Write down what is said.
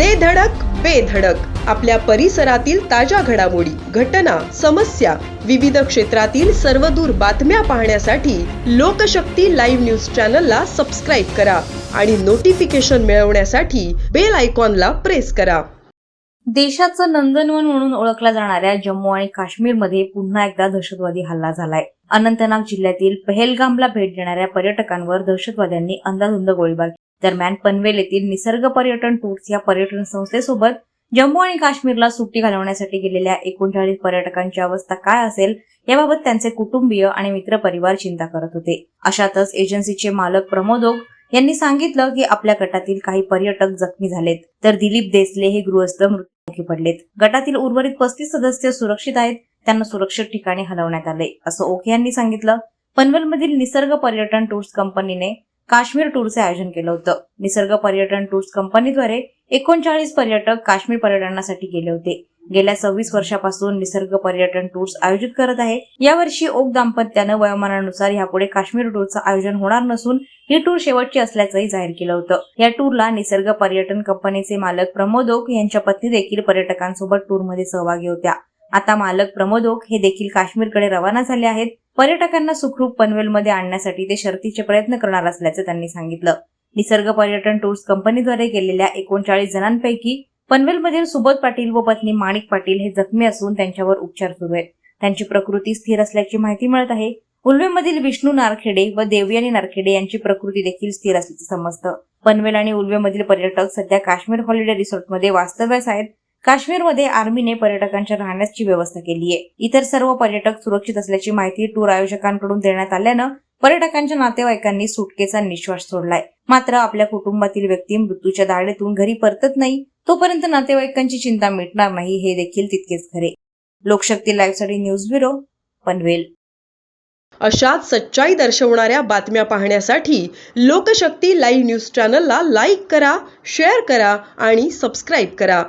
दे धडक बेधडक आपल्या परिसरातील ताज्या घडामोडी घटना समस्या विविध क्षेत्रातील सर्वदूर बातम्या पाहण्यासाठी लोकशक्ती लाईव्ह न्यूज चॅनलला सबस्क्राईब करा आणि नोटिफिकेशन मिळवण्यासाठी बेल आयकॉनला प्रेस करा. देशाचं नंदनवन म्हणून ओळखल्या जाणाऱ्या जम्मू आणि काश्मीरमध्ये पुन्हा एकदा दहशतवादी हल्ला झालाय. अनंतनाग जिल्ह्यातील पहेलगामला भेट देणाऱ्या पर्यटकांवर दहशतवाद्यांनी अंदाधुंद गोळीबार केला. दरम्यान पनवेल येथील निसर्ग पर्यटन टूर्स या पर्यटन संस्थेसोबत जम्मू आणि काश्मीरला सुट्टी घालवण्यासाठी गेलेल्या एकोणचाळीस पर्यटकांची अवस्था काय असेल याबाबत त्यांचे कुटुंबीय आणि मित्रपरिवार चिंता करत होते. अशातच एजन्सीचे मालक प्रमोदोग यांनी सांगितलं की आपल्या गटातील काही पर्यटक जखमी झालेत. तर दिलीप देसले हे गृहस्थ मृत्युमुखी पडलेत. गटातील उर्वरित पस्तीस सदस्य सुरक्षित आहेत. त्यांना सुरक्षित ठिकाणी हलवण्यात आले. असं ओके यांनी सांगितलं. पनवेलमधील निसर्ग पर्यटन टूर्स कंपनीने काश्मीर टूरचे आयोजन केलं होतं. निसर्ग पर्यटन टूर्स कंपनीद्वारे एकोणचाळीस पर्यटक काश्मीर पर्यटनासाठी गेले होते. गेल्या सव्वीस वर्षापासून निसर्ग पर्यटन टूर्स आयोजित करत आहे. यावर्षी ओक दाम्पत्यानं वयोमानानुसार यापुढे काश्मीर टूरचं आयोजन होणार नसून ही टूर शेवटची असल्याचंही जाहीर केलं होतं. या टूरला निसर्ग पर्यटन कंपनीचे मालक प्रमोद ओक यांच्या पत्नी देखील पर्यटकांसोबत टूरमध्ये सहभागी होत्या. आता मालक प्रमोद ओक हे देखील काश्मीरकडे रवाना झाले आहेत. पर्यटकांना सुखरूप पनवेलमध्ये आणण्यासाठी ते शर्तीचे प्रयत्न करणार असल्याचं त्यांनी सांगितलं. निसर्ग पर्यटन टूर्स कंपनीद्वारे गेलेल्या एकोणचाळीस जणांपैकी पनवेलमधील सुबोध पाटील व पत्नी माणिक पाटील हे जखमी असून त्यांच्यावर उपचार सुरू आहेत. त्यांची प्रकृती स्थिर असल्याची माहिती मिळत आहे. उल्वेमधील विष्णू नारखेडे व देवयानी नारखेडे यांची प्रकृती देखील स्थिर असल्याचं समजतं. पनवेल आणि उल्वेमधील पर्यटक सध्या काश्मीर हॉलिडे रिसॉर्टमध्ये वास्तव्यास आहेत. काश्मीरमध्ये आर्मीने पर्यटकांच्या राहण्याची व्यवस्था केली आहे. इतर सर्व पर्यटक सुरक्षित असल्याची माहिती टूर आयोजकांकडून देण्यात आल्यानं पर्यटकांच्या नातेवाईकांनी सुटकेचा निश्वास सोडलाय. मात्र आपल्या कुटुंबातील व्यक्ती मृत्यूच्या दाढेतून घरी परतत नाही तोपर्यंत नातेवाईकांची चिंता मिटणार नाही हे देखील तितकेच खरे. लोकशक्ती लाईव्हसाठी न्यूज ब्युरो पनवेल. अशाच सच्चाई दर्शवणाऱ्या बातम्या पाहण्यासाठी लोकशक्ती लाईव्ह न्यूज चॅनलला लाईक करा शेअर करा आणि सबस्क्राईब करा.